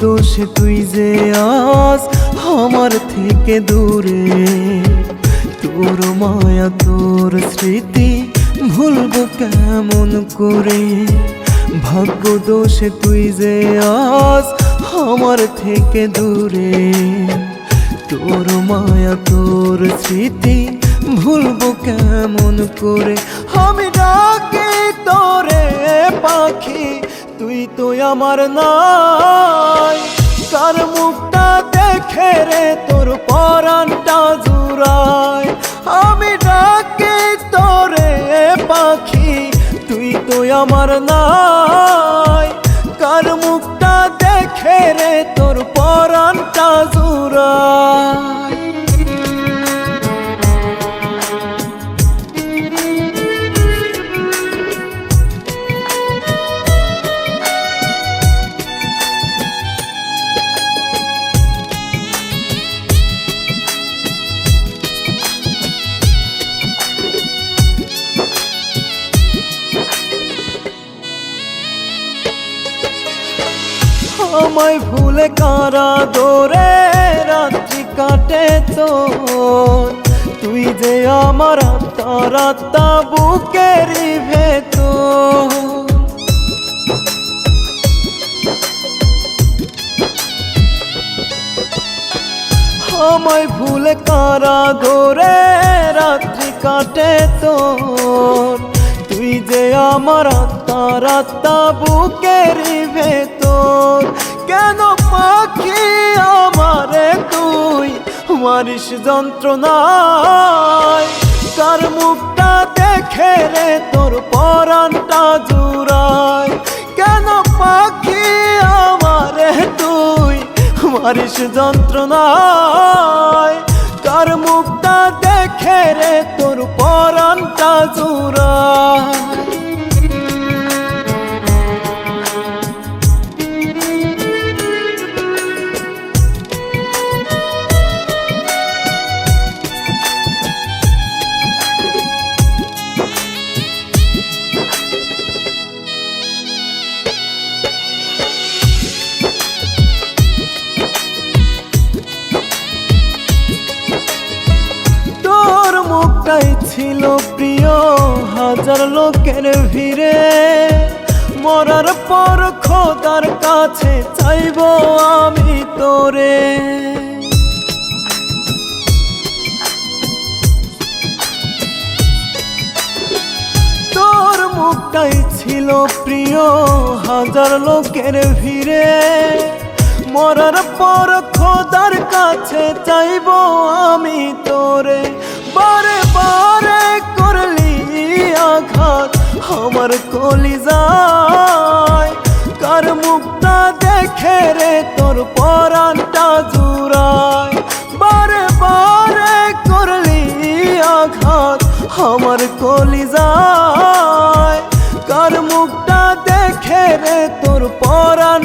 দোষে, তুই যে আজ আমার থেকে দূরে। তোর মায়া, তোর স্মৃতি ভুলবো কেমন করে? ভাগ্য দোষে, তুই যে আজ আমার থেকে দূরে। তোর মায়া, তোর স্মৃতি ভুলবো কেমন করে? আমি ডাকি তোরে পাখি তুই তো আমার নাই। কার মুখটা দেখে রে, তোর পরানটা জুড়ায়। আমি ডাকে তোরে পাখি, তুই তো আমার নাই। কার মুখটা দেখে রে, তোর পরানটা আমায় ভুলে কারা দোরে রাত্রি কাটে তোর তুই যে আমার আত্মা রাত্তা বুকেরই ভেতর। আমায় ভুলে কারা দোরে রাত্রি কাটে তোর তুই যে আমার আত্মা রাত্তা বুকেরই ভেতর। কেন পাখি আমারে তুই? মারিস যন্ত্রণায়। কার মুখটা দেখে রে তোর পরানটা জুড়ায়। কেন পাখি আমারে তুই? মারিস যন্ত্রণায়। কার মুখটা দেখে রে তোর পরানটা জুড়ায়। ছিল প্রিয় হাজার লোকের ভিড়ে। মরার পর খোদার কাছে চাইব আমি তোরে। তোর মুখটাই ছিল প্রিয় হাজার লোকের ভিড়ে। মরার পর খোদার কাছে চাইব আমি আমার কলি যায়। কার মুখটা দেখে রে তোর পরাণটা জুড়ায়। বারে বারে করলি আঘাত, আমার কলি যায়। কার মুখটা দেখে রে তোর পরান